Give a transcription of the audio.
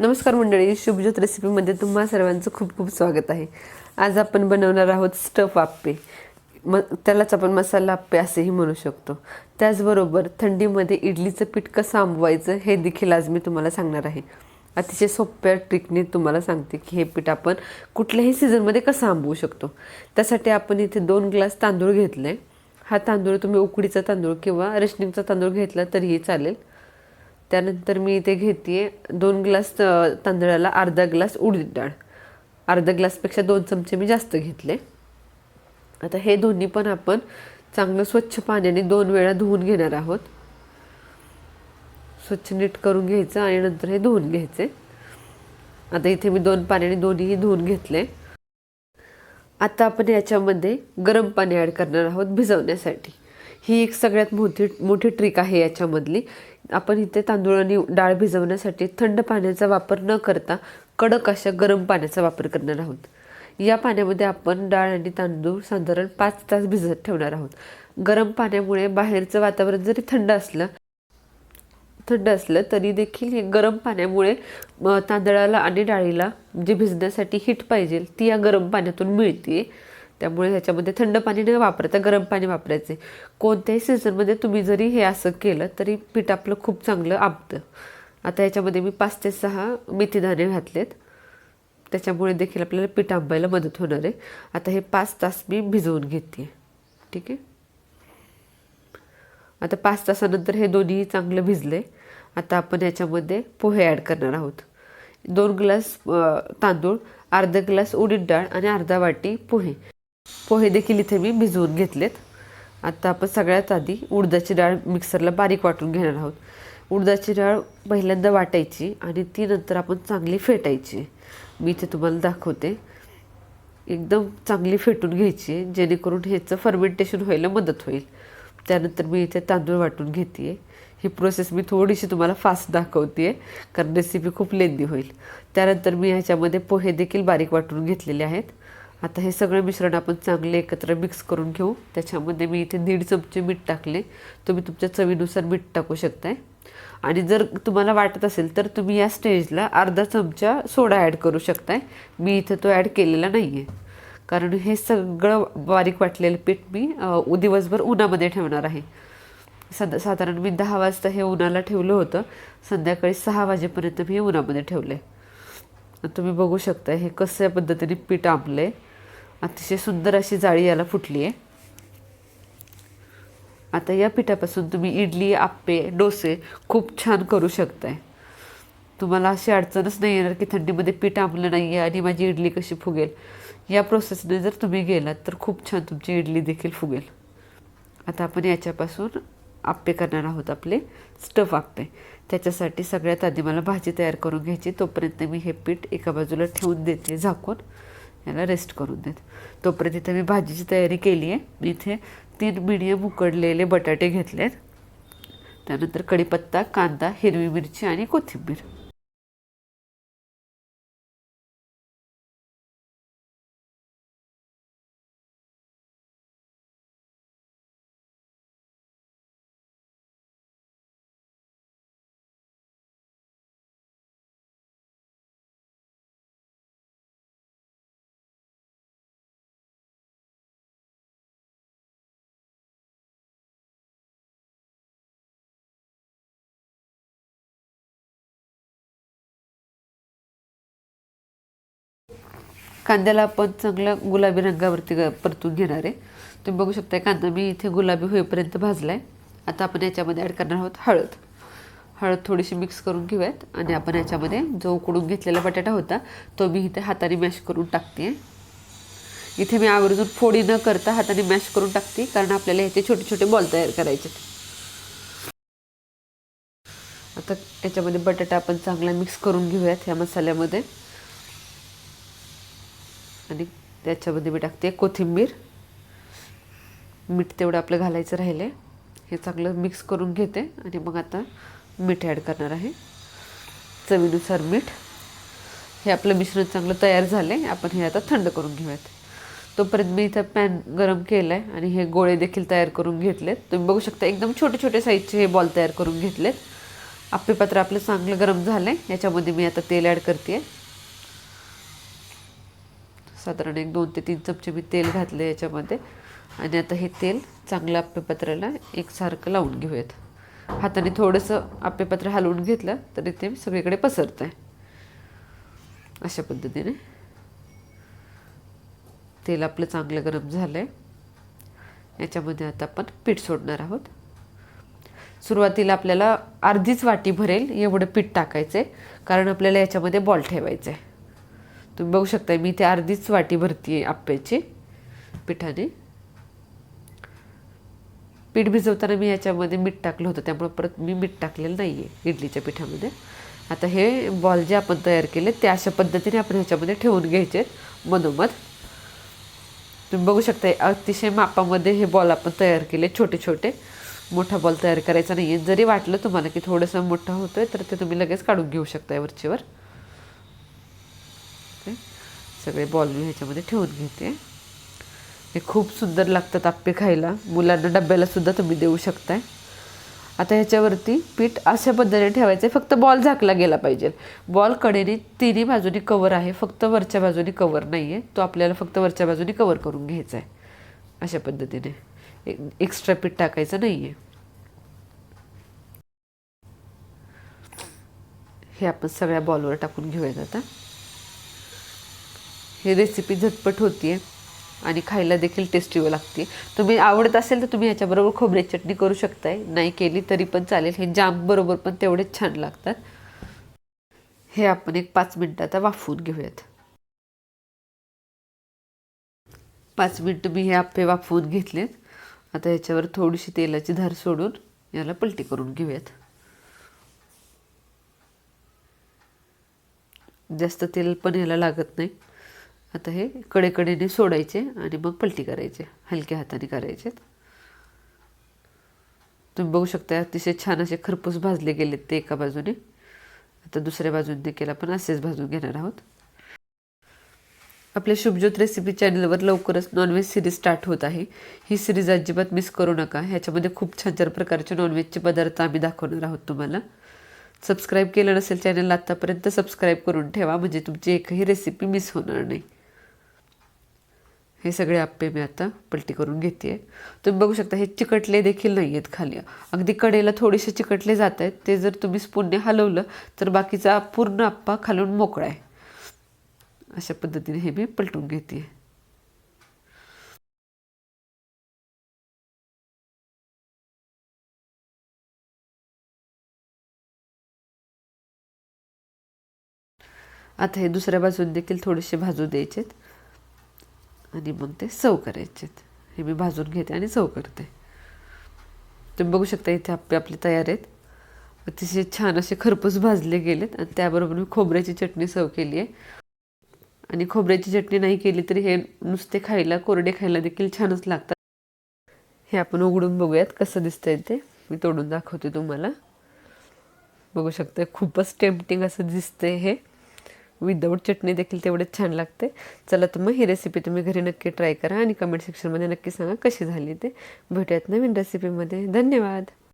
नमस्कार मंडळी शुभज्योत रेसिपीमध्ये तुम्हा सर्वांचं खूप खूप स्वागत आहे. आज आपण बनवणार आहोत स्टफ आप्पे. म त्यालाच आपण मसाला आप्पे असेही म्हणू शकतो. त्याचबरोबर थंडीमध्ये इडलीचं पीठ कसं आंबवायचं हे देखील आज मी तुम्हाला सांगणार आहे. अतिशय सोप्या ट्रिकने तुम्हाला सांगते की हे पीठ आपण कुठल्याही सीझनमध्ये कसं आंबवू शकतो. त्यासाठी आपण इथे दोन ग्लास तांदूळ घेतले. हा तांदूळ तुम्ही उकडीचा तांदूळ किंवा रेशनिंगचा तांदूळ घेतला तरीही चालेल. त्यानंतर मी इथे घेते दोन ग्लास तांदळाला अर्धा ग्लास उडीद डाळ. अर्धा ग्लासपेक्षा दोन चमचे मी जास्त घेतले. आता हे दोन्ही पण आपण चांगलं स्वच्छ पाण्याने दोन वेळा धुवून घेणार आहोत. स्वच्छ नीट करून घ्यायचं आणि नंतर हे धुवून घ्यायचे. आता इथे मी दोन पाण्याने दोन्हीही धुवून घेतले. आता आपण याच्यामध्ये गरम पाणी ॲड करणार आहोत भिजवण्यासाठी. ही एक सगळ्यात मोठी मोठी ट्रिक आहे याच्यामधली. आपण इथे तांदूळ आणि डाळ भिजवण्यासाठी थंड पाण्याचा वापर न करता कडक अशा गरम पाण्याचा वापर करणार आहोत. या पाण्यामध्ये आपण डाळ आणि तांदूळ साधारण पाच तास भिजत ठेवणार आहोत. गरम पाण्यामुळे बाहेरचं वातावरण जरी थंड असलं थंड असलं तरी देखील हे गरम पाण्यामुळे तांदळाला आणि डाळीला जे भिजण्यासाठी हीट पाहिजे ती या गरम पाण्यातून मिळते त्यामुळे ह्याच्यामध्ये थंड पाणी न वापरता गरम पाणी वापरायचे. कोणत्याही सीझनमध्ये तुम्ही जरी हे असं केलं तरी पीठ आपलं खूप चांगलं आबतं. आता याच्यामध्ये मी पाच ते सहा मेथीदाणे घातलेत. त्याच्यामुळे देखील आपल्याला पीठ आंबायला मदत होणार आहे. आता हे पाच तास मी भिजवून घेते. ठीक आहे? आता पाच तासानंतर हे दोन्ही चांगलं भिजले आता आपण याच्यामध्ये पोहे ॲड करणार आहोत. दोन ग्लास तांदूळ अर्धा ग्लास उडीद डाळ आणि अर्धा वाटी पोहे. पोहे देखील इथे मी भिजवून घेतलेत. आता आपण सगळ्यात आधी उडदाची डाळ मिक्सरला बारीक वाटून घेणार आहोत. उडदाची डाळ पहिल्यांदा वाटायची आणि ती नंतर आपण चांगली फेटायची. मी इथे तुम्हाला दाखवते. एकदम चांगली फेटून घ्यायची आहे जेणेकरून ह्याचं फर्मेंटेशन व्हायला मदत होईल. त्यानंतर मी इथे तांदूळ वाटून घेते ही प्रोसेस मी थोडीशी तुम्हाला फास्ट दाखवते आहे कारण रेसिपी खूप लेंदी होईल. त्यानंतर मी ह्याच्यामध्ये पोहे देखील बारीक वाटून घेतलेले आहेत. आता हे सगळं मिश्रण आपण चांगले एकत्र मिक्स करून घेऊ. त्याच्यामध्ये मी इथे दीड चमचे मीठ टाकले. तुम्ही तुमच्या चवीनुसार मीठ टाकू शकताय. आणि जर तुम्हाला वाटत असेल तर तुम्ही या स्टेजला अर्धा चमचा सोडा ॲड करू शकताय. मी इथं तो ॲड केलेला नाही आहे कारण हे सगळं बारीक वाटलेलं पीठ मी दिवसभर उन्हामध्ये ठेवणार आहे. सद साधारण मी दहा वाजता हे उन्हाला ठेवलं होतं. संध्याकाळी सहा वाजेपर्यंत मी हे उन्हामध्ये ठेवलं आहे तुम्ही बघू शकता हे कशा पद्धतीने पीठ आंबलं आहे अतिशय सुंदर अशी जाळी याला फुटली आहे आता या पिठापासून तुम्ही इडली आप्पे डोसे खूप छान करू शकताय. तुम्हाला अशी अडचणच नाही येणार की थंडीमध्ये पीठ आंबलं नाही आहे आणि माझी इडली कशी फुगेल. या प्रोसेसने जर तुम्ही गेलात तर खूप छान तुमची इडली देखील फुगेल. आता आपण याच्यापासून आप्पे करणार आहोत आपले स्टफ आप्पे. त्याच्यासाठी सगळ्यात आधी मला भाजी तयार करून घ्यायची तोपर्यंत मी हे पीठ एका बाजूला ठेवून देते झाकून. याला रेस्ट करून देत. तोपर्यंत इथे मी भाजीची तयारी केली आहे मी इथे तीन मिडियम उकडलेले बटाटे घेतलेत. त्यानंतर कढीपत्ता कांदा हिरवी मिरची आणि कोथिंबीर. कांद्याला आपण चांगला गुलाबी रंगावरती ग- परतून घेणार आहे. तुम्ही बघू शकता कांदा मी इथे गुलाबी होईपर्यंत भाजला आहे आता आपण याच्यामध्ये ॲड करणार आहोत हळद. हळद थोडीशी मिक्स करून घेऊयात आणि आपण याच्यामध्ये जो उकडून घेतलेला बटाटा होता तो मी इथे हाताने मॅश करून टाकते इथे मी आवर्जून फोडी न करता हाताने मॅश करून टाकते कारण आपल्याला ह्याचे छोटे छोटे बॉल तयार करायचे आता याच्यामध्ये बटाटा आपण चांगला मिक्स करून घेऊयात ह्या मसाल्यामध्ये. त्याच्यामध्ये मी टाकते कोथिंबीर. मीठ तेवढं आपलं घालायचं राहिले हे चांगलं मिक्स करून घेते आणि मग आता मीठ ॲड करणार आहे. चवीनुसार मीठ. हे आपलं मिश्रण चांगलं तयार झालं आहे आपण हे आता थंड करून घेऊयात. तोपर्यंत मी इथं पॅन गरम केलं आहे आणि हे गोळे देखील तयार करून घेतलेत. तुम्ही बघू शकता एकदम छोटे छोटे साईजचे हे बॉल तयार करून घेतलेत. आप्पेपात्र आपलं चांगलं गरम झालं आहे याच्यामध्ये मी आता तेल ॲड करते आहे साधारण एक दोन ते तीन चमचे मी तेल घातले याच्यामध्ये. आणि आता हे तेल चांगलं आप्पेपत्राला एकसारखं लावून घेऊयात. हाताने थोडंसं आप्पेपत्र हलवून घेतलं तरी ते सगळीकडे पसरतं आहे अशा पद्धतीने. तेल आपलं चांगलं गरम झालं आहे याच्यामध्ये आता आपण पीठ सोडणार आहोत. सुरुवातीला आपल्याला अर्धीच वाटी भरेल एवढं पीठ टाकायचं आहे कारण आपल्याला याच्यामध्ये बॉल ठेवायचं आहे तुम्ही बघू शकता मी ते अर्धीच वाटी भरती आहे आप्याची पिठाने. पीठ भिजवताना मी याच्यामध्ये मीठ टाकलं होतं त्यामुळे परत मी मीठ टाकलेलं नाही आहे इडलीच्या पिठामध्ये. आता हे बॉल जे आपण तयार केले ते अशा पद्धतीने आपण ह्याच्यामध्ये ठेवून घ्यायचे मधोमध तुम्ही बघू शकता अतिशय मापामध्ये हे बॉल आपण तयार केले छोटे छोटे मोठा बॉल तयार करायचा नाही आहे जरी वाटलं तुम्हाला की थोडंसं मोठं होतं तर ते तुम्ही लगेच काढून घेऊ शकता वरचीवर. सगळे बॉल मी ह्याच्यामध्ये ठेवून घेते. हे खूप सुंदर लागतात आप्पे खायला. मुलांना डब्यालासुद्धा तुम्ही देऊ शकताय. आता ह्याच्यावरती पीठ अशा पद्धतीने ठेवायचं आहे फक्त बॉल झाकला गेला पाहिजे. बॉल कडेने तिन्ही बाजूनी कवर आहे. फक्त वरच्या बाजूनी कवर नाही आहे तो आपल्याला फक्त वरच्या बाजूनी कवर करून घ्यायचा आहे अशा पद्धतीने. एक्स्ट्रा पीठ टाकायचं नाही आहे हे आपण सगळ्या बॉलवर टाकून घेऊयात आता. ही रेसिपी झटपट होती आहे आणि खायला देखील टेस्टी लागते तुम्ही आवडत असेल तर तुम्ही ह्याच्याबरोबर खोबऱ्याची चटणी करू शकताय. नाही केली तरी पण चालेल. हे जामबरोबर पण तेवढेच छान लागतात. हे आपण एक पाच मिनटं आता वाफवून घेऊयात. पाच मिनटं मी हे आप्पे वाफवून घेतलेत. आता ह्याच्यावर थोडीशी तेलाची धार सोडून याला पलटी करून घेऊयात. जास्त तेल पण याला लागत नाही. आता हे कडेकडेने सोडायचे आणि मग पलटी करायचे हलक्या हाताने करायचे तुम्ही बघू शकता अतिशय छान असे खरपूस भाजले गेलेत ते एका बाजूने. आता दुसऱ्या बाजूने देखील आपण असेच भाजून घेणार आहोत. आपल्या शुभज्योत रेसिपी चॅनलवर लवकरच नॉनव्हेज सिरीज स्टार्ट होत आहे. ही सिरीज अजिबात मिस करू नका. ह्याच्यामध्ये खूप छान छान प्रकारचे नॉनव्हेजचे पदार्थ आम्ही दाखवणार आहोत तुम्हाला. सबस्क्राईब केलं नसेल चॅनलला आत्तापर्यंत सबस्क्राईब करून ठेवा. म्हणजे तुमची एकही रेसिपी मिस होणार नाही. हे सगळे आप्पे मी आता पलटी करून घेते तुम्ही बघू शकता हे चिकटले देखील नाही आहेत खाली. अगदी कडेला थोडेसे चिकटले जात आहेत ते जर तुम्ही स्पूनने हलवलं तर बाकीचा पूर्ण आप्पा खालून मोकळा आहे. अशा पद्धतीने हे मी पलटून घेते आता हे दुसऱ्या बाजून देखील थोडेसे भाजू द्यायचेत. आणि मग ते सव करायचेत हे मी भाजून घेते आणि सव करते. तुम्ही बघू शकता इथे आपले आपले तयार आहेत. अतिशय छान असे खरपूस भाजले गेलेत आणि त्याबरोबर मी खोबऱ्याची चटणी सव केली आहे. आणि खोबऱ्याची चटणी नाही केली तरी हे नुसते खायला कोरडे खायला देखील छानच लागतात. हे आपण उघडून बघूयात कसं दिसतंय ते. मी तोडून दाखवते तुम्हाला. बघू शकता खूपच टेम्पटिंग असं दिसतंय हे. विदाऊट चटणी देखील तेवढेच छान लागते. चला तर मग ही रेसिपी तुम्ही घरी नक्की ट्राय करा आणि कमेंट सेक्शनमध्ये नक्की सांगा कशी झाली ते. भेटूयात नवीन रेसिपीमध्ये धन्यवाद.